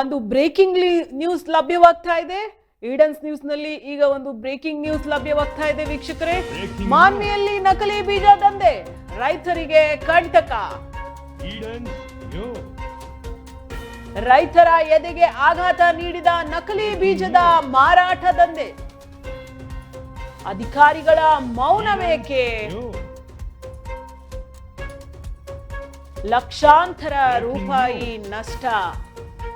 ಒಂದು breaking news ಲಭ್ಯವಾಗ್ತಾ ಇದೆ. ಈಡನ್ಸ್ ನ್ಯೂಸ್ನಲ್ಲಿ ಈಗ ಒಂದು ಬ್ರೇಕಿಂಗ್ ನ್ಯೂಸ್ ಲಭ್ಯವಾಗ್ತಾ ಇದೆ ವೀಕ್ಷಕರೇ. ಮಾನ್ವಿಯಲ್ಲಿ ನಕಲಿ ಬೀಜ ದಂಧೆ. ರೈತರಿಗೆ ಕಂಟಕ. ರೈತರ ಎದೆಗೆ ಆಘಾತ ನೀಡಿದ ನಕಲಿ ಬೀಜದ ಮಾರಾಟ ದಂಧೆ. ಅಧಿಕಾರಿಗಳ ಮೌನವೇಕೆ? ಲಕ್ಷಾಂತರ ರೂಪಾಯಿ ನಷ್ಟ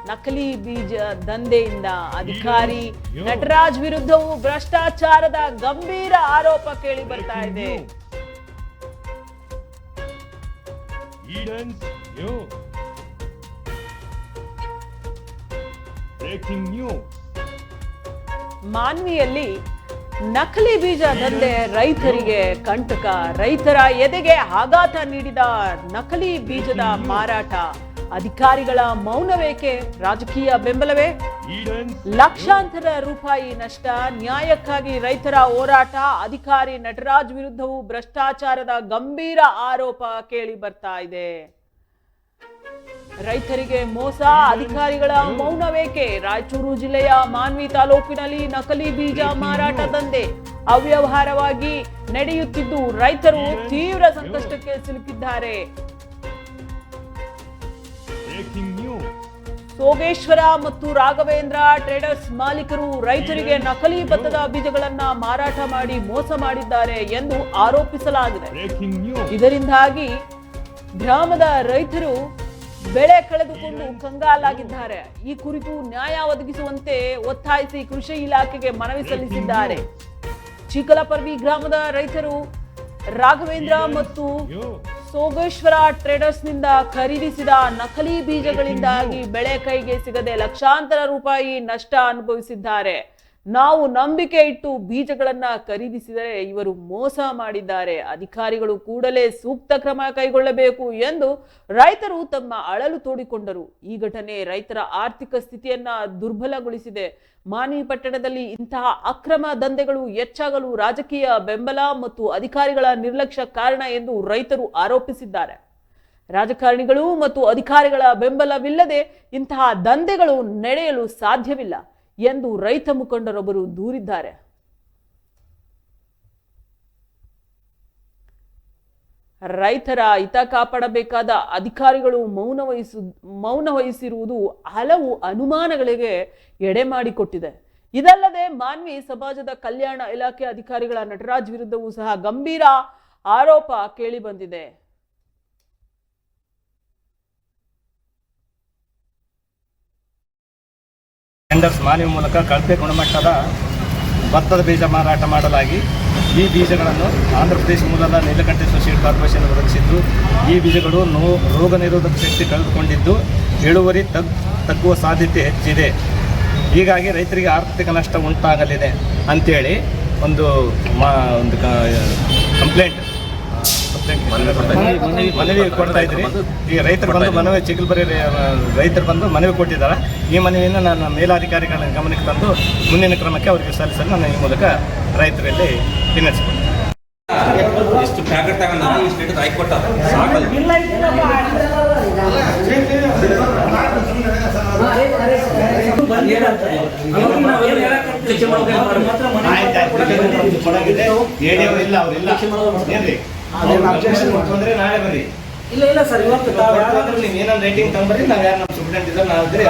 ನಕಲಿ ಬೀಜ ದಂಧೆಯಿಂದ ಅಧಿಕಾರಿ ನಟರಾಜ್ ವಿರುದ್ಧವೂ ಭ್ರಷ್ಟಾಚಾರದ ಗಂಭೀರ ಆರೋಪ ಕೇಳಿ ಬರ್ತಾ ಇದೆ. ಮಾನ್ವಿಯಲ್ಲಿ ನಕಲಿ ಬೀಜ ದಂಧೆ ರೈತರಿಗೆ ಕಂಟಕ. ರೈತರ ಎದೆಗೆ ಆಘಾತ ನೀಡಿದ ನಕಲಿ ಬೀಜದ ಮಾರಾಟ. ಅಧಿಕಾರಿಗಳ ಮೌನವೇಕೆ? ರಾಜಕೀಯ ಬೆಂಬಲವೇ? ಲಕ್ಷಾಂತರ ರೂಪಾಯಿ ನಷ್ಟ. ನ್ಯಾಯಕ್ಕಾಗಿ ರೈತರ ಹೋರಾಟ. ಅಧಿಕಾರಿ ನಟರಾಜ್ ವಿರುದ್ಧವೂ ಭ್ರಷ್ಟಾಚಾರದ ಗಂಭೀರ ಆರೋಪ ಕೇಳಿ ಬರ್ತಾ ಇದೆ. ರೈತರಿಗೆ ಮೋಸ ಅಧಿಕಾರಿಗಳ ಮೌನವೇಕೆ? ರಾಯಚೂರು ಜಿಲ್ಲೆಯ ಮಾನ್ವಿ ತಾಲೂಕಿನಲ್ಲಿ ನಕಲಿ ಬೀಜ ಮಾರಾಟ ದಂಧೆ. ಅವ್ಯವಹಾರವಾಗಿ ನಡೆಯುತ್ತಿದ್ದು ರೈತರು ತೀವ್ರ ಸಂಕಷ್ಟಕ್ಕೆ ಸಿಲುಕಿದ್ದಾರೆ. ಸೋಗೇಶ್ವರ ಮತ್ತು ರಾಘವೇಂದ್ರ ಟ್ರೇಡರ್ಸ್ ಮಾಲೀಕರು ರೈತರಿಗೆ ನಕಲಿ ಭತ್ತದ ಬೀಜಗಳನ್ನ ಮಾರಾಟ ಮಾಡಿ ಮೋಸ ಮಾಡಿದ್ದಾರೆ ಎಂದು ಆರೋಪಿಸಲಾಗಿದೆ. ಇದರಿಂದಾಗಿ ಗ್ರಾಮದ ರೈತರು ಬೆಳೆ ಕಳೆದುಕೊಂಡು ಕಂಗಾಲಾಗಿದ್ದಾರೆ. ಈ ಕುರಿತು ನ್ಯಾಯ ಒದಗಿಸುವಂತೆ ಒತ್ತಾಯಿಸಿ ಕೃಷಿ ಇಲಾಖೆಗೆ ಮನವಿ ಸಲ್ಲಿಸಿದ್ದಾರೆ. ಚಿಕಲಪರ್ವಿ ಗ್ರಾಮದ ರೈತರು ರಾಘವೇಂದ್ರ ಮತ್ತು ಸೋಗೇಶ್ವರ ಟ್ರೇಡರ್ಸ್ನಿಂದ ಖರೀದಿಸಿದ ನಕಲಿ ಬೀಜಗಳಿಂದಾಗಿ ಬೆಳೆ ಕೈಗೆ ಸಿಗದೆ ಲಕ್ಷಾಂತರ ರೂಪಾಯಿ ನಷ್ಟ ಅನುಭವಿಸಿದ್ದಾರೆ. ನಾವು ನಂಬಿಕೆ ಇಟ್ಟು ಬೀಜಗಳನ್ನು ಖರೀದಿಸಿದರೆ ಇವರು ಮೋಸ ಮಾಡಿದ್ದಾರೆ. ಅಧಿಕಾರಿಗಳು ಕೂಡಲೇ ಸೂಕ್ತ ಕ್ರಮ ಕೈಗೊಳ್ಳಬೇಕು ಎಂದು ರೈತರು ತಮ್ಮ ಅಳಲು ತೋಡಿಕೊಂಡರು. ಈ ಘಟನೆ ರೈತರ ಆರ್ಥಿಕ ಸ್ಥಿತಿಯನ್ನ ದುರ್ಬಲಗೊಳಿಸಿದೆ. ಮಾನ್ವಿ ಪಟ್ಟಣದಲ್ಲಿ ಇಂತಹ ಅಕ್ರಮ ದಂಧೆಗಳು ಹೆಚ್ಚಾಗಲು ರಾಜಕೀಯ ಬೆಂಬಲ ಮತ್ತು ಅಧಿಕಾರಿಗಳ ನಿರ್ಲಕ್ಷ್ಯ ಕಾರಣ ಎಂದು ರೈತರು ಆರೋಪಿಸಿದ್ದಾರೆ. ರಾಜಕಾರಣಿಗಳು ಮತ್ತು ಅಧಿಕಾರಿಗಳ ಬೆಂಬಲವಿಲ್ಲದೆ ಇಂತಹ ದಂಧೆಗಳು ನಡೆಯಲು ಸಾಧ್ಯವಿಲ್ಲ. ಎಂದು ರೈತ ಮುಖಂಡರೊಬ್ಬರು ದೂರಿದ್ದಾರೆ. ರೈತರ ಹಿತ ಕಾಪಾಡಬೇಕಾದ ಅಧಿಕಾರಿಗಳು ಮೌನ ವಹಿಸು, ಮೌನ ವಹಿಸಿರುವುದು ಹಲವು ಅನುಮಾನಗಳಿಗೆ ಎಡೆ ಮಾಡಿಕೊಟ್ಟಿದೆ. ಇದಲ್ಲದೆ ಮಾನ್ವಿ ಸಮಾಜದ ಕಲ್ಯಾಣ ಇಲಾಖೆ ಅಧಿಕಾರಿಗಳ ನಟರಾಜ್ ವಿರುದ್ಧವೂ ಸಹ ಗಂಭೀರ ಆರೋಪ ಕೇಳಿ ಬಂದಿದೆ ಟೆಂಡರ್ಸ್ ಮಾನವಿ ಮೂಲಕ ಕಳಪೆ ಗುಣಮಟ್ಟದ ಭತ್ತದ ಬೀಜ ಮಾರಾಟ ಮಾಡಲಾಗಿ ಈ ಬೀಜಗಳನ್ನು ಆಂಧ್ರ ಪ್ರದೇಶ ಮೂಲದ ನೀಲಕಂಠೇಶ್ವರ ಸೊಸೈಟಿ ಕಾರ್ಪೊರೇಷನ್ ಒದಗಿಸಿದ್ದು. ಈ ಬೀಜಗಳು ನೋ ರೋಗ ನಿರೋಧಕ ಶಕ್ತಿ ಕಳೆದುಕೊಂಡಿದ್ದು. ಇಳುವರಿ ತಗ್, ತಗ್ಗುವ ಸಾಧ್ಯತೆ ಹೆಚ್ಚಿದೆ. ಹೀಗಾಗಿ ರೈತರಿಗೆ ಆರ್ಥಿಕ ನಷ್ಟ ಉಂಟಾಗಲಿದೆ ಅಂಥೇಳಿ ಒಂದು ಮಾ, ಒಂದು ಕಂಪ್ಲೇಂಟ್ ಮನವಿ ಮನವಿ ಕೊಡ್ತಾ ಇದ್ರಿ. ಈಗ ರೈತರು ಬಂದು ಮನವಿ ಚಿಕ್ಕಲ್ಬರಿ ರೈತರು ಬಂದು ಮನವಿ ಕೊಟ್ಟಿದ್ದಾರೆ. ಈ ಮನವಿಯನ್ನು ನಾನು ಮೇಲಾಧಿಕಾರಿಗಳ ಗಮನಕ್ಕೆ ತಂದು ಮುಂದಿನ ಕ್ರಮಕ್ಕೆ ಅವರಿಗೆ ಸಲ್ಲಿಸಲು ನಾನು ಈ ಮೂಲಕ ರೈತರಲ್ಲಿ ವಿನಂತಿಸಿಕೊಂಡೆ ಇಷ್ಟು ಪ್ಯಾಕೆಟ್ ತಗೊಂಡ ಇಲ್ಲ ಅವರಿಲ್ಲ ನಾಳೆ ಬರ್ರಿ ಇಲ್ಲ ಇಲ್ಲ ಸರ್ ಇವತ್ತು ನೀವು ರೇಟಿಂಗ್ ತಗೊಂಡ್ರಿ ನಾವು ಯಾರು ನಮ್ಮ ಸ್ಟೂಡೆಂಟ್ ಇದ್ದಾರೆ ನಾವು ಇದ್ರೆ.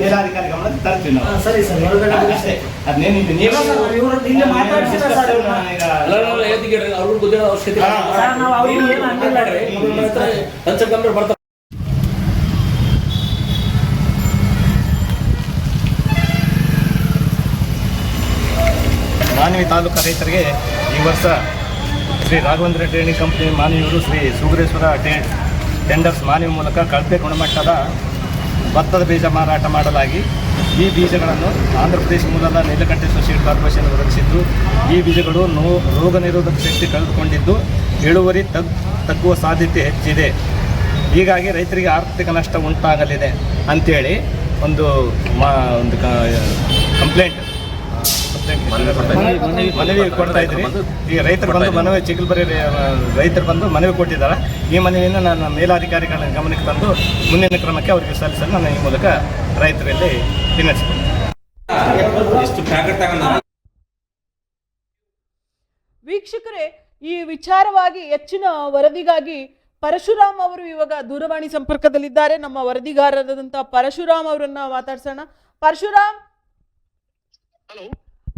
ಮೇಲಾಧಿಕಾರಿ ಗಮನಕ್ಕೆ ತರ್ತೀವಿ ಹಾ, ನಾವು ಸರಿ ಸರ್ ಹೊರಗಡೆ ಅಷ್ಟೇ. ಅಷ್ಟೇ ಅದೇನಿದೆ ನೀವು ಇವ್ರು ನಿನ್ನೆ ಮಾತಾಡ್ಸಿಲ್ಲ ಸರ್. ಅವ್ರು ಅವಶ್ಯಕತೆ ನಾವು ಅವ್ರಿಗೆ ಏನು ಅಂದಿಲ್ಲ ರೀ. ಹಂಚಕಂದ್ರೆ ಬರ್ತಾರೆ. ಮಾನವಿ ತಾಲೂಕು ರೈತರಿಗೆ ಈ ವರ್ಷ ಶ್ರೀ ರಾಘವೇಂದ್ರ ಟ್ರೇಡಿಂಗ್ ಕಂಪ್ನಿ ಮಾನವಿಯವರು ಶ್ರೀ ಸುಗ್ರೇಶ್ವರ ಟೇ ಟೆಂಡರ್ಸ್ ಮಾನವ ಮೂಲಕ ಕಳಪೆ ಗುಣಮಟ್ಟದ ಭತ್ತದ ಬೀಜ ಮಾರಾಟ ಮಾಡಲಾಗಿ ಈ ಬೀಜಗಳನ್ನು ಆಂಧ್ರ ಪ್ರದೇಶ ಮೂಲದ ನೀಲಕಂಠೇಶ್ವರ ಸೀಡ್ ಕಾರ್ಪೊರೇಷನ್ ಒದಗಿಸಿದ್ದು, ಈ ಬೀಜಗಳು ನೋ, ರೋಗ ನಿರೋಧಕ ಶಕ್ತಿ ಕಳೆದುಕೊಂಡಿದ್ದು, ಇಳುವರಿ ತಗ್, ತಗ್ಗುವ ಸಾಧ್ಯತೆ ಹೆಚ್ಚಿದೆ. ಹೀಗಾಗಿ ರೈತರಿಗೆ ಆರ್ಥಿಕ ನಷ್ಟ ಉಂಟಾಗಲಿದೆ ಅಂಥೇಳಿ ಒಂದು ಮಾ, ಒಂದು ಕಂಪ್ಲೇಂಟ್ ಮನವಿ ಕೊಡ್ತಾ ಇದ್ರಿ ಈಗ ರೈತರು ಬಂದು ಮನವಿ ಚಿಕ್ಕಲ್ಬರಿ ರೈತರು ಬಂದು ಮನವಿ ಕೊಟ್ಟಿದ್ದಾರೆ. ಈ ಮನವಿಯನ್ನು ನಾನು ಮೇಲಾಧಿಕಾರಿಗಳ ಗಮನಕ್ಕೆ ತಂದು ಮುಂದಿನ ಕ್ರಮಕ್ಕೆ ಅವರಿಗೆ ಸಲ್ಲಿಸಲು ನಾನು ಈ ಮೂಲಕ ರೈತರಲ್ಲಿ ವೀಕ್ಷಕರೇ ಈ ವಿಚಾರವಾಗಿ ಹೆಚ್ಚಿನ ವರದಿಗಾಗಿ ಪರಶುರಾಮ್ ಅವರು ಇವಾಗ ದೂರವಾಣಿ ಸಂಪರ್ಕದಲ್ಲಿದ್ದಾರೆ. ನಮ್ಮ ವರದಿಗಾರರಾದಂತಹ ಪರಶುರಾಮ್ ಅವರನ್ನ ಮಾತಾಡ್ಸೋಣ. ಪರಶುರಾಮ್. ಆ,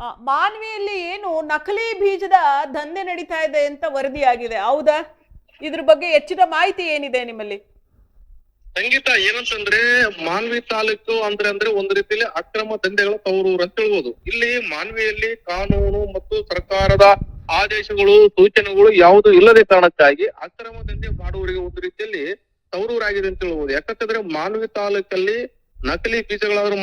ಮಾನ್ವಿಯಲ್ಲಿ ಏನು ನಕಲಿ ಬೀಜದ ದಂಧೆ ನಡೀತಾ ಇದೆ ಅಂತ ವರದಿಯಾಗಿದೆ. ಹೌದಾ? ಇದ್ರ ಬಗ್ಗೆ ಹೆಚ್ಚಿನ ಮಾಹಿತಿ ಏನಿದೆ ನಿಮ್ಮಲ್ಲಿ? ಸಂಗೀತ ಏನಂತಂದ್ರೆ ಮಾನ್ವಿ ತಾಲೂಕು ಅಂದ್ರೆ ಅಂದ್ರೆ ಒಂದು ರೀತಿಯಲ್ಲಿ ಅಕ್ರಮ ದಂಧೆಗಳ ತವರೂರು ಅಂತ ಹೇಳ್ಬೋದು. ಇಲ್ಲಿ ಮಾನ್ವಿಯಲ್ಲಿ ಕಾನೂನು ಮತ್ತು ಸರ್ಕಾರದ ಆದೇಶಗಳು, ಸೂಚನೆಗಳು ಯಾವುದು ಇಲ್ಲದೆ ಕಾರಣಕ್ಕಾಗಿ ಅಕ್ರಮ ದಂಧೆ ಮಾಡುವವರಿಗೆ ಒಂದು ರೀತಿಯಲ್ಲಿ ತವರೂರಾಗಿದೆ ಅಂತ ಹೇಳ್ಬೋದು. ಯಾಕಂತಂದ್ರೆ ಮಾನ್ವಿ ತಾಲೂಕಲ್ಲಿ ನಕಲಿ ಬೀಜಗಳಾದ್ರೂ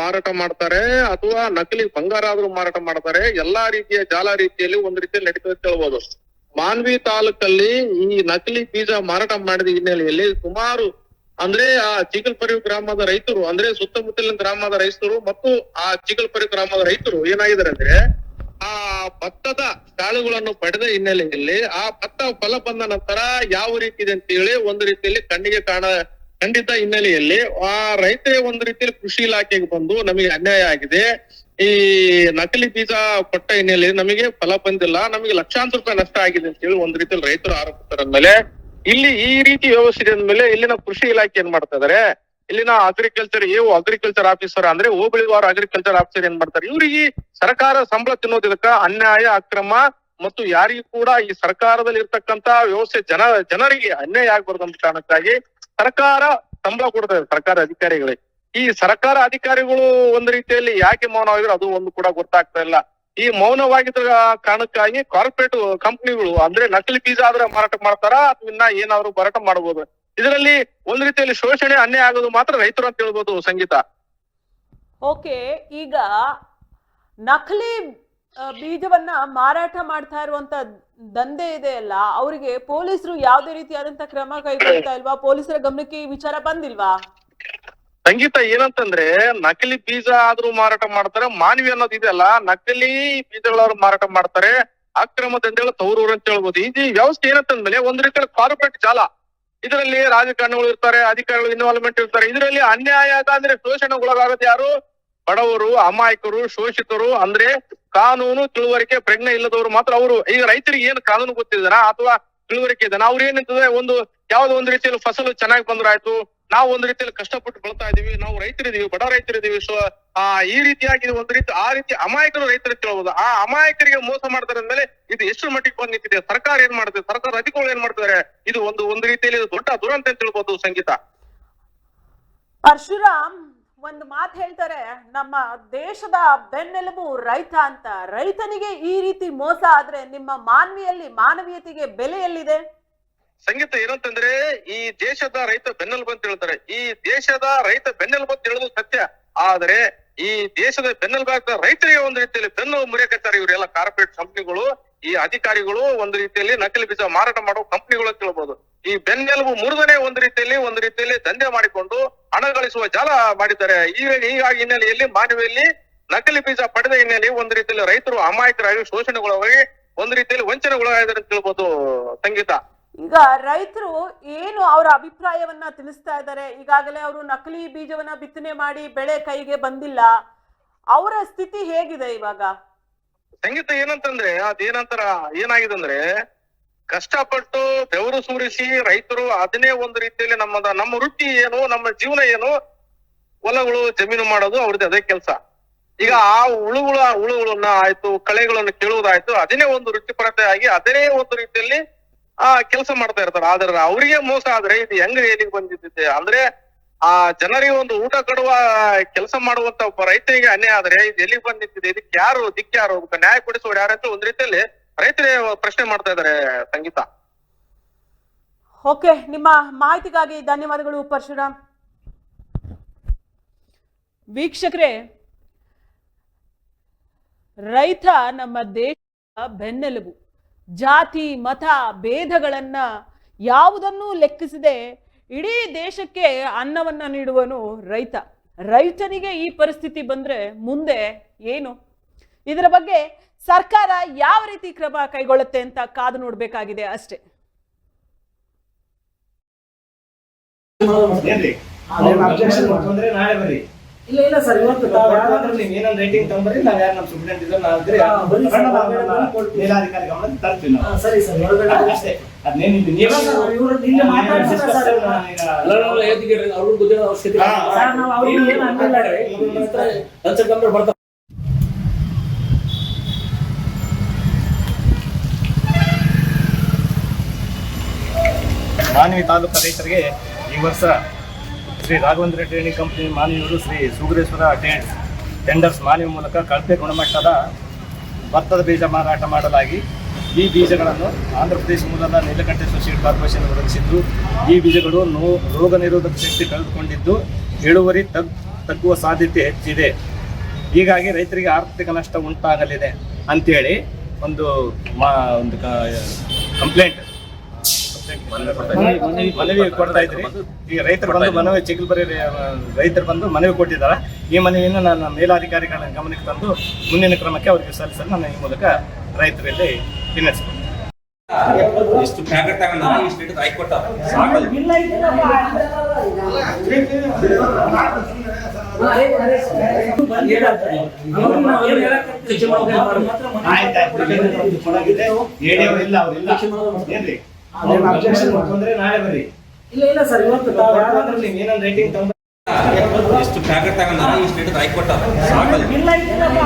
ಮಾರಾಟ ಮಾಡ್ತಾರೆ ಅಥವಾ ನಕಲಿ ಬಂಗಾರ ಆದ್ರೂ ಮಾರಾಟ ಮಾಡ್ತಾರೆ. ಎಲ್ಲಾ ರೀತಿಯ ಜಾಲ ರೀತಿಯಲ್ಲಿ ಒಂದ್ ರೀತಿಯಲ್ಲಿ ನಡೀತದೆ ಅಂತ ಹೇಳ್ಬೋದು. ಮಾನ್ವಿ ತಾಲೂಕಲ್ಲಿ ಈ ನಕಲಿ ಬೀಜ ಮಾರಾಟ ಮಾಡಿದ ಹಿನ್ನೆಲೆಯಲ್ಲಿ ಸುಮಾರು ಅಂದ್ರೆ ಆ ಚಿಗಲ್ಪರಿ ಗ್ರಾಮದ ರೈತರು, ಅಂದ್ರೆ ಸುತ್ತಮುತ್ತಲಿನ ಗ್ರಾಮದ ರೈತರು ಮತ್ತು ಆ ಚಿಗಲ್ಪರಿ ಗ್ರಾಮದ ರೈತರು ಏನಾಗಿದ್ದಾರೆ ಅಂದ್ರೆ ಆ ಭತ್ತದ ಕಾಳುಗಳನ್ನು ಪಡೆದ ಹಿನ್ನೆಲೆಯಲ್ಲಿ ಆ ಭತ್ತ ಫಲ ಬಂದ ನಂತರ ಯಾವ ರೀತಿ ಇದೆ ಅಂತ ಹೇಳಿ ಒಂದು ರೀತಿಯಲ್ಲಿ ಕಣ್ಣಿಗೆ ಕಾಣ ಖಂಡಿತ ಹಿನ್ನೆಲೆಯಲ್ಲಿ ಆ ರೈತರೇ ಒಂದು ರೀತಿಯಲ್ಲಿ ಕೃಷಿ ಇಲಾಖೆಗೆ ಬಂದು ನಮಗೆ ಅನ್ಯಾಯ ಆಗಿದೆ. ಈ ನಕಲಿ ಬೀಜ ಕೊಟ್ಟ ಹಿನ್ನೆಲೆಯಲ್ಲಿ ನಮಗೆ ಫಲ ಬಂದಿಲ್ಲ, ನಮಗೆ ಲಕ್ಷಾಂತರ ರೂಪಾಯಿ ನಷ್ಟ ಆಗಿದೆ ಅಂತ ಹೇಳಿ ಒಂದ್ ರೀತಿಯಲ್ಲಿ ರೈತರು ಆರೋಪಿಸ್ತಾರೆ ಮೇಲೆ ಇಲ್ಲಿ ಈ ರೀತಿ ವ್ಯವಸ್ಥೆ ಅಂದ್ಮೇಲೆ ಇಲ್ಲಿನ ಕೃಷಿ ಇಲಾಖೆ ಏನ್ ಮಾಡ್ತಾ ಇದಾರೆ? ಇಲ್ಲಿನ ಅಗ್ರಿಕಲ್ಚರ್ ಏವು ಅಗ್ರಿಕಲ್ಚರ್ ಆಫೀಸರ್ ಅಂದ್ರೆ ಹೋಬಳಿವಾರ ಅಗ್ರಿಕಲ್ಚರ್ ಆಫೀಸರ್ ಏನ್ ಮಾಡ್ತಾರೆ? ಇವ್ರಿಗೆ ಸರ್ಕಾರ ಸಂಬಳ ತಿನ್ನೋದಕ್ಕ ಅನ್ಯಾಯ, ಅಕ್ರಮ ಮತ್ತು ಯಾರಿಗೂ ಕೂಡ ಈ ಸರ್ಕಾರದಲ್ಲಿ ಇರ್ತಕ್ಕಂತ ವ್ಯವಸ್ಥೆ ಜನ, ಜನರಿಗೆ ಅನ್ಯಾಯ ಆಗ್ಬಾರ್ದು ಅಂತ ಕಾರಣಕ್ಕಾಗಿ ಸರ್ಕಾರ ಸಂಬಳ ಕೊಡ್ತಾ ಇದೆ ಸರ್ಕಾರ ಅಧಿಕಾರಿಗಳಿಗೆ. ಈ ಸರ್ಕಾರ ಅಧಿಕಾರಿಗಳು ಒಂದ್ ರೀತಿಯಲ್ಲಿ ಯಾಕೆ ಮೌನವಾಗಿದ್ರು ಅದು ಒಂದು ಕೂಡ ಗೊತ್ತಾಗ್ತಾ ಇಲ್ಲ. ಈ ಮೌನವಾಗಿದ್ದ ಕಾರಣಕ್ಕಾಗಿ ಕಾರ್ಪೊರೇಟ್ ಕಂಪನಿಗಳು ಅಂದ್ರೆ ನಕಲಿ ಬೀಜ ಆದ್ರೆ ಮಾರಾಟ ಮಾಡ್ತಾರ ಅದನ್ನ ಏನಾದ್ರು ಮಾರಾಟ ಮಾಡಬಹುದು ಇದರಲ್ಲಿ ಒಂದ್ ರೀತಿಯಲ್ಲಿ ಶೋಷಣೆ ಅನ್ಯಾಯ ಆಗೋದು ಮಾತ್ರ ರೈತರು ಅಂತ ಹೇಳ್ಬೋದು ಸಂಗೀತ. ಓಕೆ ಈಗ ನಕಲಿ ಬೀಜವನ್ನ ಮಾರಾಟ ಮಾಡ್ತಾ ಇರುವಂತ ದಂಧೆ ಇದೆ ಅಲ್ಲ, ಅವರಿಗೆ ಪೊಲೀಸರು ಯಾವುದೇ ರೀತಿಯಾದಂತ ಕ್ರಮ ಕೈಗೊಳ್ತಾ ಇಲ್ವಾ? ಪೊಲೀಸರ ಗಮನಕ್ಕೆ ಈ ವಿಚಾರ ಬಂದಿಲ್ವಾ? ಸಂಗೀತ ಏನಂತಂದ್ರೆ, ನಕಲಿ ಬೀಜ ಆದ್ರೂ ಮಾರಾಟ ಮಾಡ್ತಾರೆ, ಮಾನವಿ ಅನ್ನೋದು ಇದೆಲ್ಲ ನಕಲಿ ಬೀಜಗಳವ್ರು ಮಾರಾಟ ಮಾಡ್ತಾರೆ, ಅಕ್ರಮ ದಂಧೆಗಳು ತವರೂರು ಅಂತ ಹೇಳ್ಬೋದು. ಈ ವ್ಯವಸ್ಥೆ ಏನಂತಂದ್ಮೇಲೆ ಒಂದ್ ರೀತಿಯಲ್ಲಿ ಕಾರ್ಪೊರೇಟ್ ಜಾಲ. ಇದರಲ್ಲಿ ರಾಜಕಾರಣಿಗಳು ಇರ್ತಾರೆ, ಅಧಿಕಾರಿಗಳು ಇನ್ವಾಲ್ವ್ಮೆಂಟ್ ಇರ್ತಾರೆ. ಇದರಲ್ಲಿ ಅನ್ಯಾಯ ಅಂದ್ರೆ ಶೋಷಣೆಗೊಳಗಾಗೋದು ಯಾರು? ಬಡವರು, ಅಮಾಯಕರು, ಶೋಷಿತರು ಅಂದ್ರೆ ಕಾನೂನು ತಿಳುವರಿಕೆ ಪ್ರಜ್ಞೆ ಇಲ್ಲದವರು ಮಾತ್ರ ಅವರು. ಈಗ ರೈತರಿಗೆ ಏನು ಕಾನೂನು ಗೊತ್ತಿದ್ದಾರ ಅಥವಾ ತಿಳುವರಿಕೆ ಇದ್ದಾನ ಅವ್ರು ಏನಿರ್ತದೆ ಒಂದು ಯಾವ್ದೋ ಒಂದು ರೀತಿಯಲ್ಲಿ ಫಸಲು ಚೆನ್ನಾಗಿ ಬಂದ್ರಾಯ್ತು. ನಾವು ಒಂದ್ ರೀತಿಯಲ್ಲಿ ಕಷ್ಟಪಟ್ಟು ಬೆಳ್ತಾ ಇದೀವಿ ನಾವು ರೈತರಿದೀವಿ ಬಡ ರೈತರಿದೀವಿ ಸೊ ಆ, ಈ ರೀತಿಯಾಗಿ ಒಂದು ರೀತಿ, ಆ ರೀತಿ ಅಮಾಯಕರು ರೈತರ ಕೇಳಬಹುದು ಆ ಅಮಾಯಕರಿಗೆ ಮೋಸ ಮಾಡ್ತಾರೆ ಅಂದ್ಮೇಲೆ ಇದು ಎಷ್ಟು ಮಟ್ಟಿಗೆ ಬಂದ್ ನಿಂತಿದೆ? ಸರ್ಕಾರ ಏನ್ ಮಾಡ್ತದೆ? ಸರ್ಕಾರ ಅಧಿಕಾರಿಗಳು ಏನ್ ಮಾಡ್ತಿದ್ದಾರೆ? ಇದು ಒಂದು ಒಂದು ರೀತಿಯಲ್ಲಿ ಇದು ದೊಡ್ಡ ದುರಂತ ಅಂತ ಹೇಳ್ಬೋದು ಸಂಗೀತ. ಪರಶುರಾಮ್ ಒಂದು ಮಾತು ಹೇಳ್ತಾರೆ, ನಮ್ಮ ದೇಶದ ಬೆನ್ನೆಲುಬು ರೈತ ಅಂತ. ರೈತನಿಗೆ ಈ ರೀತಿ ಮೋಸ ಆದ್ರೆ ನಿಮ್ಮ ಮಾನವೀಯಲ್ಲಿ, ಮಾನವೀಯತೆಗೆ ಬೆಲೆ ಎಲ್ಲಿದೆ? ಸಂಗೀತ ಏನಂತಂದ್ರೆ, ಈ ದೇಶದ ರೈತ ಬೆನ್ನೆಲುಬು ಅಂತ ಹೇಳ್ತಾರೆ. ಈ ದೇಶದ ರೈತ ಬೆನ್ನೆಲುಬು ಅಂತ ಹೇಳೋದು ಸತ್ಯ. ಆದ್ರೆ ಈ ದೇಶದ ಬೆನ್ನೆಲುಬಾಗ ರೈತರಿಗೆ ಒಂದು ರೀತಿಯಲ್ಲಿ ಬೆನ್ನು ಮುರಿಯಕತ್ತಾರೆ ಇವರೆಲ್ಲ ಕಾರ್ಪೊರೇಟ್ ಕಂಪನಿಗಳು. ಈ ಅಧಿಕಾರಿಗಳು ಒಂದು ರೀತಿಯಲ್ಲಿ ನಕಲಿ ಬೀಜ ಮಾರಾಟ ಮಾಡೋ ಕಂಪನಿಗಳು ತಿಳ್ಬೋದು ಈ ಬೆನ್ನೆಲುಬು ಮುರಿದನೆ ಒಂದು ರೀತಿಯಲ್ಲಿ ಒಂದು ರೀತಿಯಲ್ಲಿ ದಂಧೆ ಮಾಡಿಕೊಂಡು ಹಣ ಗಳಿಸುವ ಜಾಲ ಮಾಡಿದ್ದಾರೆ. ಹೀಗಾಗಿ ಹಿನ್ನೆಲೆಯಲ್ಲಿ ಮಾನವಿಯಲ್ಲಿ ನಕಲಿ ಬೀಜ ಪಡೆದ ಹಿನ್ನೆಲೆ ಒಂದು ರೀತಿಯಲ್ಲಿ ರೈತರು ಅಮಾಯಕರಾಗಿ ಶೋಷಣೆಗೊಳಗಾಗಿ ಒಂದು ರೀತಿಯಲ್ಲಿ ವಂಚನೆಗೊಳಗಾಗಿದ್ದಾರೆ ಅಂತ ಹೇಳ್ಬೋದು ಸಂಗೀತ. ಈಗ ರೈತರು ಏನು ಅವರ ಅಭಿಪ್ರಾಯವನ್ನ ತಿಳಿಸ್ತಾ ಇದ್ದಾರೆ? ಈಗಾಗಲೇ ಅವರು ನಕಲಿ ಬೀಜವನ್ನ ಬಿತ್ತನೆ ಮಾಡಿ ಬೆಳೆ ಕೈಗೆ ಬಂದಿಲ್ಲ. ಅವರ ಸ್ಥಿತಿ ಹೇಗಿದೆ ಇವಾಗ? ಸಂಗೀತ ಏನಂತಂದ್ರೆ ಅದೇನಂತಾರ ಏನಾಗಿದೆ ಅಂದ್ರೆ ಕಷ್ಟಪಟ್ಟು ಬೆವರು ಸುರಿಸಿ ರೈತರು ಅದನ್ನೇ ಒಂದು ರೀತಿಯಲ್ಲಿ ನಮ್ಮದ, ನಮ್ಮ ವೃತ್ತಿ ಏನು, ನಮ್ಮ ಜೀವನ ಏನು, ಹೊಲಗಳು, ಜಮೀನು ಮಾಡೋದು ಅವ್ರದ್ದು, ಅದೇ ಕೆಲಸ. ಈಗ ಆ ಹುಳುಗಳ, ಹುಳುಗಳನ್ನ ಆಯ್ತು, ಕಳೆಗಳನ್ನು ಕೇಳುವುದಾಯ್ತು, ಅದನ್ನೇ ಒಂದು ವೃತ್ತಿಪರತೆ ಆಗಿ ಅದನ್ನೇ ಒಂದು ರೀತಿಯಲ್ಲಿ ಆ ಕೆಲಸ ಮಾಡ್ತಾ ಇರ್ತಾರೆ. ಆದ್ರೆ ಅವರಿಗೆ ಮೋಸ ಆದ್ರೆ ಇದು ಹೆಂಗ್ ಏನಿಗೆ ಬಂದಿದ್ದೆ ಅಂದ್ರೆ ಆ ಜನರಿಗೆ ಒಂದು ಊಟ ಕೊಡುವ ಕೆಲಸ ಮಾಡುವಂತ ಒಬ್ಬ ರೈತರಿಗೆ ಅನ್ಯಾಯ ಆದ್ರೆ ಇದು ಎಲ್ಲಿಗೆ ಬಂದ್ ನಿಂತಿದೆ ಇದಕ್ಕೆ ಯಾರು ದಿಕ್ಕ ಯಾರು? ನ್ಯಾಯ ಕೊಡಿಸುವವರು ಯಾರು ಅಂತ ಒಂದ್ ರೀತಿಯಲ್ಲಿ ರೈತರೇ ಪ್ರಶ್ನೆ ಮಾಡ್ತಾ ಇದಾರೆ ಸಂಗೀತ. ಓಕೆ ನಿಮ್ಮ ಮಾಹಿತಿಗಾಗಿ ಧನ್ಯವಾದಗಳು ಪರಶುರಾಮ್. ವೀಕ್ಷಕರೇ, ರೈತ ನಮ್ಮ ದೇಶದ ಬೆನ್ನೆಲುಬು. ಜಾತಿ, ಮತ, ಭೇದಗಳನ್ನ ಯಾವುದನ್ನೂ ಲೆಕ್ಕಿಸದೆ ಇಡೀ ದೇಶಕ್ಕೆ ಅನ್ನವನ್ನ ನೀಡುವನು ರೈತ. ರೈತನಿಗೆ ಈ ಪರಿಸ್ಥಿತಿ ಬಂದ್ರೆ ಮುಂದೆ ಏನು? ಇದರ ಬಗ್ಗೆ ಸರ್ಕಾರ ಯಾವ ರೀತಿ ಕ್ರಮ ಕೈಗೊಳ್ಳುತ್ತೆ ಅಂತ ಕಾದು ನೋಡಬೇಕಾಗಿದೆ ಅಷ್ಟೇ. ನಾಳೆ ಬರ್ರಿ. ಇಲ್ಲ ಇಲ್ಲ ಸರ್ ಇವತ್ತು ತಾವು ಯಾರಾದ್ರೂ ನೀವು ಏನೊಂದು ರೇಟಿಂಗ್ ತಗೊಂಡ್ರಿ ನಾವ್ ಯಾರು ನಮ್ಮ ಸುಪ್ರೀಂ ಇದ್ರೆ ನಾವು ಇದ್ರೆ ನಾವು. ಮೇಲಾಧಿಕಾರಿ ತರ್ತೀವಿ ನಾವು. ಸರಿ ಸರ್. ಅಷ್ಟೇ. ಅದ್ನೇನಿಲ್ಲ ನೀವು ಇವ್ರು ನಿನ್ನೆ ಸರ್. ಸರ್ ನಾವು ಅವ್ರಿಗೆ ಏನು ಲಂಚ ಕಂಪ್ಲೇಂಟ್ ಬರ್ತಾವ ಮಾನವಿ ತಾಲೂಕು ರೈತರಿಗೆ ಈ ವರ್ಷ ಶ್ರೀ ರಾಘವೇಂದ್ರ ಟ್ರೈನಿಂಗ್ ಕಂಪ್ನಿ ಮಾನವಿಯವರು ಶ್ರೀ ಸುಗ್ರೇಶ್ವರ ಟೆ- ಟೆಂಡರ್ಸ್ ಮಾನವಿ ಮೂಲಕ ಕಳಪೆ ಗುಣಮಟ್ಟದ ಭತ್ತದ ಬೀಜ ಮಾರಾಟ ಮಾಡಲಾಗಿ ಈ ಬೀಜಗಳನ್ನು ಆಂಧ್ರ ಪ್ರದೇಶ ಮೂಲದ ನೀಲಕಂಠೇಶ್ವರ ಸೀಡ್ ಕಾರ್ಪೊರೇಷನ್ ಒದಗಿಸಿದ್ದು, ಈ ಬೀಜಗಳು ನೋ ರೋಗ ನಿರೋಧಕ ಶಕ್ತಿ ಕಳೆದುಕೊಂಡಿದ್ದು, ಇಳುವರಿ ತಗ್, ತಗ್ಗುವ ಸಾಧ್ಯತೆ ಹೆಚ್ಚಿದೆ. ಹೀಗಾಗಿ ರೈತರಿಗೆ ಆರ್ಥಿಕ ನಷ್ಟ ಉಂಟಾಗಲಿದೆ ಅಂತೇಳಿ ಒಂದು ಮಾ, ಒಂದು ಕಂಪ್ಲೇಂಟ್. ಮನವಿ ಮನವಿ ಕೊಡ್ತಾ ಇದ್ರಿ. ಈಗ ರೈತರು ಬಂದು ಮನವಿ ಚಿಗಲ್ಬರಿ ರೈತರು ಬಂದು ಮನವಿ ಕೊಟ್ಟಿದ್ದಾರೆ. ಈ ಮನವಿಯನ್ನು ನನ್ನ ಮೇಲಾಧಿಕಾರಿಗಳ ಗಮನಕ್ಕೆ ತಂದು ಮುಂದಿನ ಕ್ರಮಕ್ಕೆ ಅವರಿಗೆ ಸಲ್ಲಿಸಲು ನಾನು ಈ ಮೂಲಕ ರೈತರಲ್ಲಿ ವಿನಂತಿಸ್ತೀನಿ. ಇಷ್ಟು ಪ್ಯಾಕೆಟ್ ತಗೊಂಡಾರ ಇಷ್ಟು ಹಿಡಿದು ಹಾಕಿ ಕೊಟ್ಟ ಸಾಕಲ್ಲ. ಬಿಲ್ ಐತೇನಪ್ಪ? ಬಂದ್ ಹೇಳ್ತಾರೆ. ಅವ್ರಿಗೆ ನಾವು ಏನ್ ಹೇಳಕ್ಕಾಗ್ತದೆ? ಅವ್ರು ಮಾತ್ರ ಮನೆ- ಏನ್ರಿ? ಅದೇನು ನಾಳೆ ಬರ್ರಿ ಇಲ್ಲ ಇಲ್ಲ ಸರ್ ಇವತ್ತು ತಾವು ಯಾರಾದ್ರೂ ನೀವು ಏನೊಂದು ರೇಟಿಂಗ್ ತಗೊಂಡ್ರಿ ಇಷ್ಟು ಪ್ಯಾಕೆಟ್ ತಗೊಂಡ ಇಷ್ಟು ಹಿಡಿದು ಹಾಕಿ ಕೊಟ್ಟ ಸಾಕಲ್ಲ ಬಿಲ್ ಐತೇನಪ್ಪ?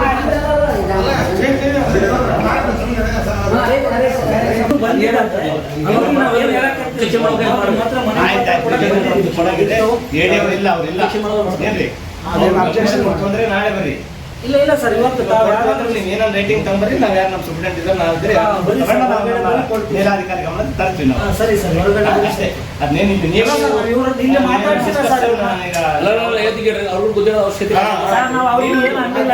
ಬಂದ್ ಹೇಳ್ತಾರೆ. ಅವ್ರಿಗೆ ನಾವು ಏನ್ ಹೇಳಕ್ಕಾಗ್ತದೆ? ಅವ್ರು ಮಾತ್ರ ಮನೆ- ಏನ್ರಿ ಅದೇನು objection ತೊಂದ್ರೆ ನಾಳೆ ಬರ್ರಿ ಇಲ್ಲ ಇಲ್ಲ ಸರ್ ಇವತ್ತು ನೀವು ಏನಾದ್ರು ರೇಟಿಂಗ್ ತಗೊಂಡ್ರಿ ನಾವು ಯಾರು ನಮ್ಮ ಸುಪ್ರೀಂ ಇದ್ರೆ ನಾವು ಇದ್ರೆ ನಾವು. ಮೇಲಾಧಿಕಾರಿ ಗಮನ ತರ್ತೀವಿ ನಾವು ಸರಿ ಸರ್ ಹೊರಗಡೆ. ಅಷ್ಟೇ ನೀವು ಇಲ್ಲ ಸರ್, ಇವ್ರು ನಿನ್ನೆ ಮಾತಾಡ್ಸಿದ್ರ ಸರ್ ಇವ್ರು. ನಾವು ಅವ್ರಿಗೆ ಏನು ಅಂದಿಲ್ಲ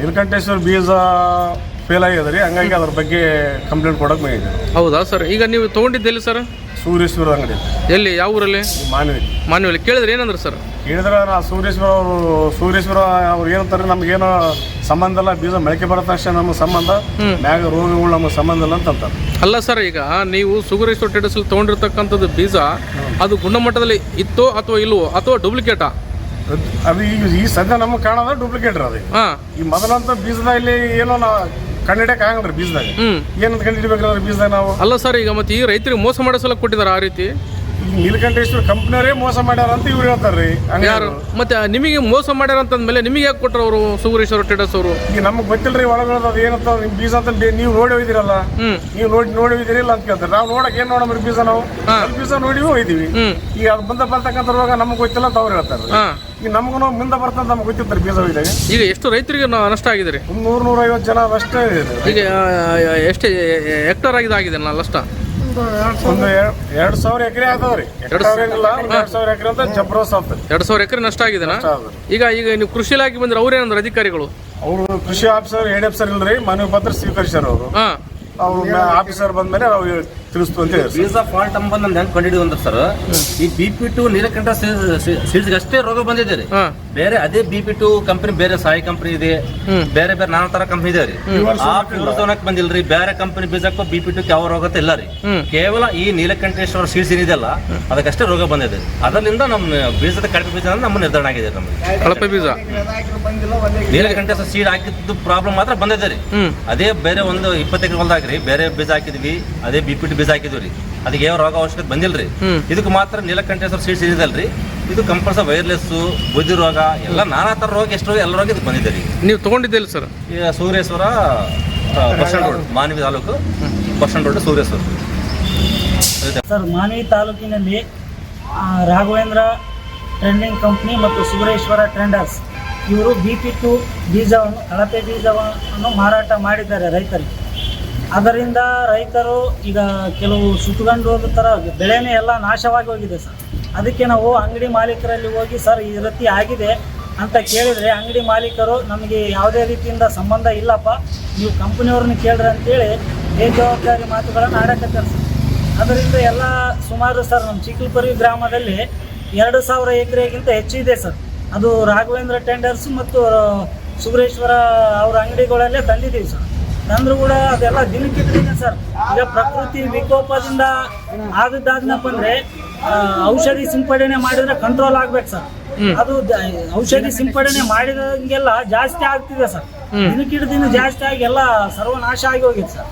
ನೀಲಕಂಠೇಶ್ವರ ಬೀಜ ಫೇಲ್ ಆಗಿದೆ ರೀ. ಹಂಗಾಗಿ ಅದ್ರ ಬಗ್ಗೆ ಕಂಪ್ಲೇಂಟ್ ಕೊಡಕ್ಕೆ ಬಂದಿದ್ದೆ. ಹೌದಾ ಸರ್? ಈಗ ನೀವು ತೊಗೊಂಡಿದ್ದೆಲ್ಲಿ ಸರ್? ಸೂರ್ಯೇಶ್ವರ ಅಂಗಡಿ. ಎಲ್ಲಿ? ಯಾವ ಊರಲ್ಲಿ? ಮಾನವಿ. ಮಾನ್ಯವಾಗಿ ಕೇಳಿದ್ರೆ ಏನಂದ್ರೆ ಸರ್? ಕೇಳಿದ್ರೆ ನಾ ಸೂರ್ಯೇಶ್ವರ ಅವರು ಸೂರ್ಯೇಶ್ವರ ಅವ್ರು ಏನಂತಾರೆ ನಮ್ಗೇನು ಸಂಬಂಧ ಇಲ್ಲ. ಬೀಜ ಮೊಳಕೆ ಬರೋ ತಕ್ಷಣ ನಮ್ಗೆ ಸಂಬಂಧ. ಮ್ಯಾಗ ರೋಗಗಳು ನಮಗೆ ಸಂಬಂಧ ಇಲ್ಲ ಅಂತ ಅಂತಾರೆ ಅಲ್ಲ ಸರ್ ಈಗ ನೀವು ಸುಗರೇಶ್ವರ ಟೆಡಸಲ್ಲಿ ತೊಗೊಂಡಿರ್ತಕ್ಕಂಥದ್ದು ಬೀಜ ಅದು ಗುಣಮಟ್ಟದಲ್ಲಿ ಇತ್ತೋ ಅಥವಾ ಇಲ್ವೋ ಅಥವಾ ಡೂಪ್ಲಿಕೇಟಾ ಅದು ಈಗ ಈ ಸದ್ಯ ನಮ್ಗೆ ಕಾಣೋದ ಡೂಪ್ಲಿಕೇಟ್ ಅದು. ಹಾಂ. ಈ ಮೊದಲಂತ ಬೀಜದ ಇಲ್ಲಿ ಏನೋ ನಾ ಕಂಡಿಡಿಯಕ್ಕೆ ಆಗಲ್ರಿ ಬೀಜದಾಗ. ಹ್ಮ್. ಏನಂತ ಕಂಡಿಡಿಬೇಕಂದ್ರೆ ಬೀಜದಾಗ ನಾವು? ಅಲ್ಲ ಸರ್ ಈಗ ಮತ್ತೆ ಈ ರೈತರಿಗೆ ಮೋಸ ಮಾಡೋ ಸಲ ಕೊಟ್ಟಿದ್ದಾರೆ ಆ ರೀತಿ. ನೀಲಕಂಠೇಶ್ವರ ಕಂಪ್ನಿಯವರೇ ಮೋಸ ಮಾಡ್ಯಾರ ಅಂತ ಇವ್ರು ಹೇಳ್ತಾರೆ ರೀ ಯಾರು? ಮತ್ತೆ ನಿಮಗೆ ಮೋಸ ಮಾಡ್ಯಾರ ಅಂತಂದ್ಮೇಲೆ ನಿಮಗೆ ಯಾಕೆ ಕೊಟ್ಟರು ಅವರು ಸುಗುರೇಶ್ವರ ಟ್ರೇಡರ್ಸ್ ಅವರು? ಈಗ ನಮಗೆ ಗೊತ್ತಿಲ್ರಿ ಒಳಗಡೆ ಅದು ಏನಂತ ನಿಮ್ ಬೀಜ ಅಂತ ಬೇ- ನೀವು ನೋಡಿ ಹೋಯ್ದಿರಲ್ಲ ಹ್ಮ್. ನೀವು ನೋಡಿ ನೋಡಿ ಹೋಯ್ದಿರಿಲ್ಲ ಅಂತ ಕೇಳ್ತಾರೆ. ನಾವು ನೋಡಕ್ ಏನ್ ನೋಡಮ್ರಿ ಬೀಜ ನಾವು. ಬೀಜ ನೋಡಿ ಹೋಯ್ದಿವಿ ಹ್ಮ್. ಈಗ ಅದು ಮುಂದೆ ಬರ್ತಕ್ಕಂಥ ರೋಗ ನಮ್ಗೆ ಗೊತ್ತಿಲ್ಲ ಅಂತ ಅವ್ರು ಹೇಳ್ತಾರೆ ಹಾಂ. ಈಗ ನಮಗೂ ಮುಂದೆ ಬರ್ತಂತ ನಮ್ಗೆ ಗೊತ್ತಿರ್ತಾರೆ ಬೀಜ ಒಯ್ದಾಗ. ಈಗ ಎಷ್ಟು ರೈತರಿಗೆ ನಾ- ನಷ್ಟ ಆಗಿದೆ ರೀ? ಒಂದು ನೂರು ನೂರ ಐವತ್ತು ಜನ ಅಷ್ಟೇ ಇದೆ. ಈಗ ಆ, ಎಷ್ಟು ಹೆಕ್ಟರ್ ಆಗಿದೆ ಆಗಿದೆ ನಾ ನಷ್ಟ ಒಂದು ಎರ- ಎರಡ್ ಸಾವಿರ ಎಕರೆ ಆದವ್ರಿ ಎರಡು ಸಾವಿರ ಏನಿಲ್ಲ ಎರಡು ಸಾವಿರ ಎಕರೆ ಅಂತ ಜಬ್ರೋಸ್ ಆಗ್ತದೆ. ಎರಡು ಸಾವಿರ ಎಕರೆ ನಷ್ಟ ಆಗಿದೆನಾ. ಈಗ ಈಗ ನೀವು ಕೃಷಿ ಇಲಾಖೆ ಬಂದ್ರೆ ಅವ್ರೇನಂದ್ರೆ ಅಧಿಕಾರಿಗಳು? ಅವರು ಕೃಷಿ ಆಫೀಸರ್ ಏನ್ ಆಫೀಸರ್ ಇಲ್ರಿ ಮನವಿ ಪತ್ರ ಸ್ವೀಕರಿಸ್ಯಾರ ಅವರು. ಅವ್ರು ಆಫೀಸರ್ ಬಂದ್ಮೇಲೆ ನಾವು ತಿಳಿಸ್ತು ಅಂತ ಹೇಳಿ ಬೀಜ ಫಾಲ್ಟ್ ಅಂಬಂದ್ ನಮ್ದು ಹೆಂಗ್ ಕಂಡಿಡಿದು ಅಂದ್ರೆ ಸರ್ ಈ ಬಿ ಪಿ ಟು ನೀಲಕಂಠ ಸೀಲ್ಸ್ಗೆ ಅಷ್ಟೇ ರೋಗ ಬಂದಿದೆ ರೀ. ಬೇರೆ ಅದೇ ಬಿ ಪಿ ಟು ಕಂಪನಿ ಬೇರೆ ಸಾಯಿ ಕಂಪನಿ ಇದೆ. ಬೇರೆ ಬೇರೆ ನಾನಾ ತರ ಕಂಪನಿ ಇದೆ ರೀ. ಆ ಪ್ಯೂರ್ಸೋನಕ್ ಬಂದಿಲ್ರಿ. ಬೇರೆ ಕಂಪನಿ ಬೀಜಕ್ಕೂ ಬಿ ಪಿ ಟು ಯಾವ ರೋಗ ಇಲ್ಲ ರೀ. ಕೇವಲ ಈ ನೀಲಕಂಠೇಶ್ವರ ಸೀಡ್ಸ್ ಏನಿದೆಯಲ್ಲ ಅದಕ್ಕಷ್ಟೇ ರೋಗ ಬಂದಿದೆ. ಅದರಿಂದ ನಮ್ಮ ಬೀಜದ ಕಡಿಮೆ ಬೀಜ ಅಂದ್ರೆ ನಮ್ಮ ನಿರ್ಧಾರ ಆಗಿದೆ ನಮಗೆ ಕಳಪೆ ಬೀಜ. ನೀಲಕಂಠೇಶ್ವರ ಸೀಡ್ ಹಾಕಿದ್ದು ಪ್ರಾಬ್ಲಮ್ ಮಾತ್ರ ಬಂದಿದೆ ರೀ. ಅದೇ ಬೇರೆ ಒಂದು ಇಪ್ಪತ್ತು ಹೊಲದಾಗ ಹೊಲ್ದಾಗ ರೀ ಬೇರೆ ಬೀಜ ಹಾಕಿದ್ವಿ ಅದೇ ಬಿ ಪಿ ಟಿ ಬೀಜ ಹಾಕಿದ್ವಿ ರೀ ಅದಕ್ಕೆ ಯಾವ ರೋಗ ಅವಶ್ಯಕತೆ ಬಂದಿಲ್ಲ ರೀ ಇದಕ್ಕೆ ಮಾತ್ರ ನೀಲಕಂಠೇಶ್ವರ ಸೀಡ್ಸ್ ಇದಲ್ರಿ ಇದು ಕಂಪಲ್ಸರಿ ವೈರ್ಲೆಸ್ ಬುದ್ಧಿ ರೋಗ ಎಲ್ಲ ನಾನಾ ಥರ ರೋಗ ಎಷ್ಟು ರೋಗ ಎಲ್ಲ ರೋಗ ಇದು ಬಂದಿದೆ ರೀ. ನೀವು ತೊಗೊಂಡಿದ್ದಿಲ್ಲ ಸರ್? ಈಗ Suryeshwara bus stand road Manvi taluk bus stand stand road Suryeshwara. Sir Manvi ತಾಲೂಕಿನಲ್ಲಿ ಆ, ರಾಘವೇಂದ್ರ ಟ್ರೆಂಡಿಂಗ್ ಕಂಪ್ನಿ ಮತ್ತು ಸೂರ್ಯೇಶ್ವರ ಟ್ರೆಂಡರ್ಸ್ ಇವರು ಬಿ ಪಿ ಟು ಬೀಜವನ್ನು ಕಳಪೆ ಬೀಜವನ್ನು ಮಾರಾಟ ಮಾಡಿದ್ದಾರೆ ರೈತರಿಗೆ. ಅದರಿಂದ ರೈತರು ಈಗ ಕೆಲವು ಸುತ್ತುಗಂಡು ಹೋದ ಥರ ಬೆಳೆನೇ ಎಲ್ಲ ನಾಶವಾಗಿ ಹೋಗಿದೆ ಸರ್. ಅದಕ್ಕೆ ನಾವು ಅಂಗಡಿ ಮಾಲೀಕರಲ್ಲಿ ಹೋಗಿ, ಸರ್, ಈ ರೀತಿ ಆಗಿದೆ ಅಂತ ಕೇಳಿದರೆ ಅಂಗಡಿ ಮಾಲೀಕರು ನಮಗೆ ಯಾವುದೇ ರೀತಿಯಿಂದ ಸಂಬಂಧ ಇಲ್ಲಪ್ಪ, ನೀವು ಕಂಪ್ನಿಯವ್ರನ್ನ ಕೇಳ್ರಿ ಅಂತೇಳಿ ಬೇಜವಾಬ್ದಾರಿ ಮಾತುಗಳನ್ನು ಆಡಕತ್ತಾರೆ ಸರ್. ಅದರಿಂದ ಎಲ್ಲ ಸುಮಾರು ಸರ್, ನಮ್ಮ ಚಿಕ್ಕಲ್ಪುರಿ ಗ್ರಾಮದಲ್ಲಿ ಎರಡು ಸಾವಿರ ಎಕರೆಗಿಂತ ಹೆಚ್ಚಿದೆ ಸರ್. ಅದು ರಾಘವೇಂದ್ರ ಟೆಂಡರ್ಸ್ ಮತ್ತು ಸುಬ್ರೇಶ್ವರ ಅವರ ಅಂಗಡಿಗಳಲ್ಲೇ ತಂದಿದ್ದೀವಿ ಸರ್. ತಂದ್ರು ಕೂಡ ಅದೆಲ್ಲ ದಿನಕ್ಕಿಟ್ಟಿದ್ದೀನಿ ಸರ್. ಈಗ ಪ್ರಕೃತಿ ವಿಕೋಪದಿಂದ ಆಗದ್ದಾದ್ನಪ್ಪ ಅಂದ್ರೆ ಔಷಧಿ ಸಿಂಪಡಣೆ ಮಾಡಿದ್ರೆ ಕಂಟ್ರೋಲ್ ಆಗ್ಬೇಕು ಸರ್. ಅದು ಔಷಧಿ ಸಿಂಪಡಣೆ ಮಾಡಿದಂಗೆಲ್ಲ ಜಾಸ್ತಿ ಆಗ್ತಿದೆ ಸರ್. ದಿನಕ್ಕಿಡ ದಿನ ಜಾಸ್ತಿ ಆಗಿ ಎಲ್ಲ ಸರ್ವನಾಶ ಆಗಿ ಹೋಗಿದೆ ಸರ್.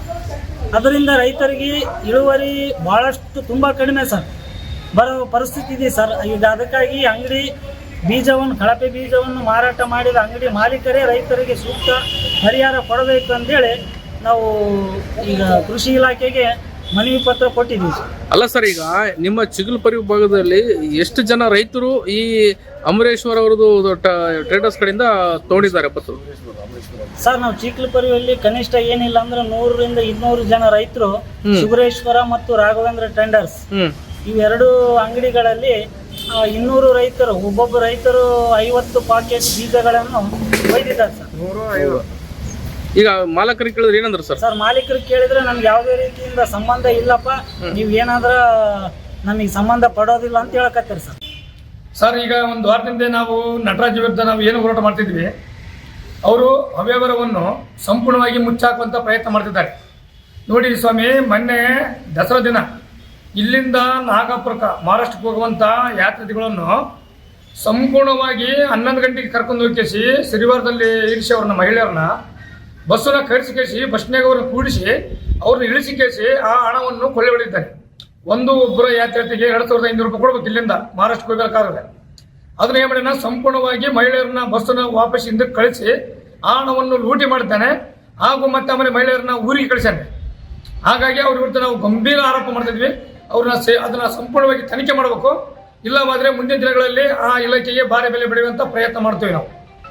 ಅದರಿಂದ ರೈತರಿಗೆ ಇಳುವರಿ ಬಹಳಷ್ಟು ತುಂಬಾ ಕಡಿಮೆ ಸರ್. ಬರೋ ಪರಿಸ್ಥಿತಿ ಇದೆ ಸರ್. ಈಗ ಅದಕ್ಕಾಗಿ ಅಂಗಡಿ ಬೀಜವನ್ನು ಕಳಪೆ ಬೀಜವನ್ನು ಮಾರಾಟ ಮಾಡಿದ ಅಂಗಡಿ ಮಾಲೀಕರೇ ರೈತರಿಗೆ ಸೂಕ್ತ ಪರಿಹಾರ ಕೊಡಬೇಕು ಅಂತೇಳಿ ನಾವು ಈಗ ಕೃಷಿ ಇಲಾಖೆಗೆ ಮನವಿ ಪತ್ರ ಕೊಟ್ಟಿದ್ದೀವಿ ಅಲ್ಲ ಸರ್ ಈಗ ನಿಮ್ಮ ಚಿಗಲ್ಪರಿ ಭಾಗದಲ್ಲಿ ಎಷ್ಟು ಜನ ರೈತರು ಈ ಅಮರೇಶ್ವರ್ ಅವರದು ಟ್ರೇಡರ್ಸ್ ಕಡೆಯಿಂದ ತಗೊಂಡಿದ್ದಾರೆ ಪತ್ರ? ಸರ್ ನಾವು ಚೀಕ್ಲಪರಿಯಲ್ಲಿ ಕನಿಷ್ಠ ಏನಿಲ್ಲ ಅಂದ್ರೆ ನೂರರಿಂದ ಇನ್ನೂರು ಜನ ರೈತರು ಸುಬ್ರೇಶ್ವರ ಮತ್ತು ರಾಘವೇಂದ್ರ ಟೆಂಡರ್ಸ್ ಇವೆರಡು ಅಂಗಡಿಗಳಲ್ಲಿ ಆ, ಇನ್ನೂರು ರೈತರು ಒಬ್ಬೊಬ್ಬ ರೈತರು ಐವತ್ತು ಪಾಕೆಟ್ ಬೀಜಗಳನ್ನು ಒಯ್ದಿದ್ದಾರೆ ಸರ್. ಈಗ ಮಾಲೀಕರಿಗೆ ಕೇಳಿದ್ರೆ ಏನಂದ್ರು ಸರ್? ಸರ್ ಮಾಲೀಕರಿಗೆ ಕೇಳಿದ್ರೆ ನಮ್ಗೆ ಯಾವುದೇ ರೀತಿಯಿಂದ ಸಂಬಂಧ ಇಲ್ಲಪ್ಪ. ನೀವು ಏನಾದ್ರ ನಮಗೆ ಸಂಬಂಧ ಪಡೋದಿಲ್ಲ ಅಂತ ಹೇಳಕತ್ತೀರಿ ಸರ್. ಸರ್ ಈಗ ಒಂದು ವಾರದಿಂದ ನಾವು ನಟರಾಜ್ ವಿರುದ್ಧ ನಾವು ಏನು ಹೋರಾಟ ಮಾಡ್ತಿದ್ವಿ ಅವರು ಅವ್ಯವಹಾರವನ್ನು ಸಂಪೂರ್ಣವಾಗಿ ಮುಚ್ಚಾಕುವಂಥ ಪ್ರಯತ್ನ ಮಾಡ್ತಿದ್ದಾರೆ. ನೋಡಿ ಸ್ವಾಮಿ ಮೊನ್ನೆ ದಸರಾ ದಿನ. ಇಲ್ಲಿಂದ ನಾಗಪುರಕ, ಮಹಾರಾಷ್ಟ್ರಕ್ಕೆ ಹೋಗುವಂಥ ಯಾತ್ರಿಗಳನ್ನು ಸಂಪೂರ್ಣವಾಗಿ ಹನ್ನೊಂದು ಗಂಟೆಗೆ ಕರ್ಕೊಂಡು ಹೋಗಿಸಿ ಸಿರಿವಾರದಲ್ಲಿ ಇರಿಸಿ ಅವ್ರನ್ನ ಮಹಿಳೆಯರನ್ನ ಬಸ್ಸನ್ನ ಕರೆಸಿ ಕೇಸಿ ಬಸ್ನಾಗ ಅವ್ರನ್ನ ಕೂಡಿಸಿ ಅವ್ರನ್ನ ಇಳಿಸಿ ಕೇಸಿ ಆ ಹಣವನ್ನು ಕೊಳ್ಳೆ ಹೊಡಿದ್ದಾರೆ ಒಂದು ಒಬ್ಬರ ಯಾತ್ರಾರ್ಥಿಗೆ ಎರಡು ಸಾವಿರದ ಐನೂರು ರೂಪಾಯಿ ಕೊಡ್ಬೇಕು ಇಲ್ಲಿಂದ ಮಹಾರಾಷ್ಟ್ರಕ್ಕೆ ಹೋಗಬೇಕಾದ್ರೆ ಅದನ್ನ ಏನ್ ಸಂಪೂರ್ಣವಾಗಿ ಮಹಿಳೆಯರನ್ನ ಬಸ್ಸನ್ನು ವಾಪಸ್ ಹಿಂದಕ್ಕೆ ಕಳಿಸಿ ಆ ಹಣವನ್ನು ಲೂಟಿ ಮಾಡ್ತಾನೆ ಹಾಗೂ ಮತ್ತೆ ಆಮೇಲೆ ಮಹಿಳೆಯರನ್ನ ಊರಿಗೆ ಕಳಿಸ್ಯಾನೆ. ಹಾಗಾಗಿ ಅವ್ರ ವಿರುದ್ಧ ನಾವು ಗಂಭೀರ ಆರೋಪ ಮಾಡ್ತಿದ್ವಿ ಅವ್ರನ್ನ ಸೇ ಅದನ್ನ ಸಂಪೂರ್ಣವಾಗಿ ತನಿಖೆ ಮಾಡಬೇಕು. ಇಲ್ಲವಾದ್ರೆ ಮುಂದಿನ ದಿನಗಳಲ್ಲಿ ಆ ಇಲಾಖೆಗೆ ಭಾರಿ ಬೆಲೆ ಬೆಳೆಯುವಂತ ಪ್ರಯತ್ನ ಮಾಡ್ತೀವಿ ನಾವು.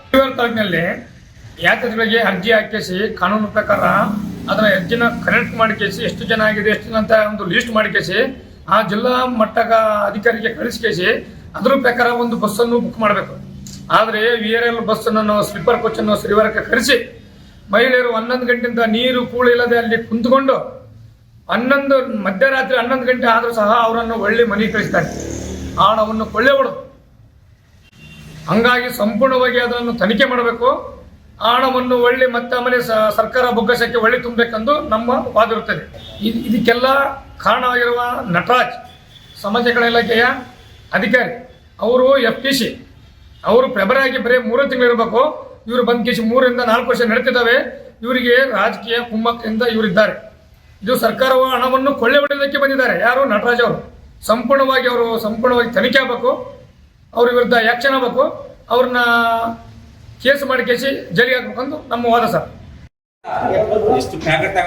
ಶಿವರ್ ತಾಲೂಕಿನಲ್ಲಿ ಯಾತ್ರಿಗಳಿಗೆ ಅರ್ಜಿ ಹಾಕಿಸಿ, ಕಾನೂನು ಪ್ರಕಾರ ಅದನ್ನ ಅರ್ಜಿನ ಕರೆಕ್ಟ್ ಮಾಡಿಕೇಸಿ ಎಷ್ಟು ಜನ ಆಗಿದೆ, ಎಷ್ಟು ಜನ ಅಂತ ಒಂದು ಲಿಸ್ಟ್ ಮಾಡಿಕೇಸಿ ಆ ಜಿಲ್ಲಾ ಮಟ್ಟದ ಅಧಿಕಾರಿಗೆ ಕಳಿಸ್ಕೇಸಿ ಅದ್ರ ಪ್ರಕಾರ ಒಂದು ಬಸ್ಸನ್ನು ಬುಕ್ ಮಾಡಬೇಕು. ಆದರೆ ವಿ ಆರ್ ಎಲ್ ಬಸ್ಸನ್ನು ಸ್ಲೀಪರ್ ಕೋಚನ್ನು ಶ್ರೀವಾರಕ್ಕೆ ಕರೆಸಿ, ಮಹಿಳೆಯರು ಹನ್ನೊಂದು ಗಂಟೆಯಿಂದ ನೀರು ಕೂಳಿಲ್ಲದೆ ಅಲ್ಲಿ ಕುಂತ್ಕೊಂಡು ಹನ್ನೊಂದು ಮಧ್ಯರಾತ್ರಿ ಹನ್ನೊಂದು ಗಂಟೆ ಆದರೂ ಸಹ ಅವರನ್ನು ಒಳ್ಳೆ ಮನೆಗೆ ಕಳಿಸ್ತಾರೆ. ಆ ಹಣವನ್ನು ಕೊಳ್ಳೆ ಹೊಡೆದು ಹಂಗಾಗಿ ಸಂಪೂರ್ಣವಾಗಿ ಅದನ್ನು ತನಿಖೆ ಮಾಡಬೇಕು. ಆ ಹಣವನ್ನು ಒಳ್ಳೆ ಮತ್ತೆ ಆಮೇಲೆ ಸರ್ಕಾರ ಬೊಗ್ಗಸಕ್ಕೆ ಒಳ್ಳೆ ತುಂಬಬೇಕೆಂದು ನಮ್ಮ ವಾದಿರುತ್ತದೆ ಇದ್- ಇದಕ್ಕೆಲ್ಲ ಕಾರಣವಾಗಿರುವ ನಟರಾಜ್ ಸಮಾಜಗಳ ಇಲಾಖೆಯ ಅಧಿಕಾರಿ, ಅವರು ಎಫ್ ಟಿ ಸಿ ಅವರು ಫೆಬ್ರವರಿಗೆ ಬರೀ ಮೂರು ತಿಂಗಳು ಇರಬೇಕು ಇವರು ಬಂದ್ ಕೇಸಿ ಮೂರರಿಂದ ನಾಲ್ಕು ವರ್ಷ ನಡೀತಿದ್ದಾವೆ. ಇವರಿಗೆ ರಾಜಕೀಯ ಕುಮ್ಮಕ್ಕಿಂದ ಇವರಿದ್ದಾರೆ. ಇದು ಸರ್ಕಾರವು ಹಣವನ್ನು ಕೊಳ್ಳೆ ಹೊಡೆಯೋದಕ್ಕೆ ಬಂದಿದ್ದಾರೆ. ಯಾರು? ನಟರಾಜ್ ಅವರು. ಸಂಪೂರ್ಣವಾಗಿ ಅವರು ಸಂಪೂರ್ಣವಾಗಿ ತನಿಖೆ ಆಗಬೇಕು. ಅವ್ರ ವಿರುದ್ಧ ಆಕ್ಷನ್ ಆಗಬೇಕು. ಅವ್ರನ್ನ ಕೇಸ್ ಮಾಡಿ ಕೇಸಿ ಜೈಲಿಗೆ ಹಾಕ್ಬೇಕಂದು ನಮ್ಮ ವಾದ ಸರ್. ಎಷ್ಟು ಪ್ಯಾಕೆಟ್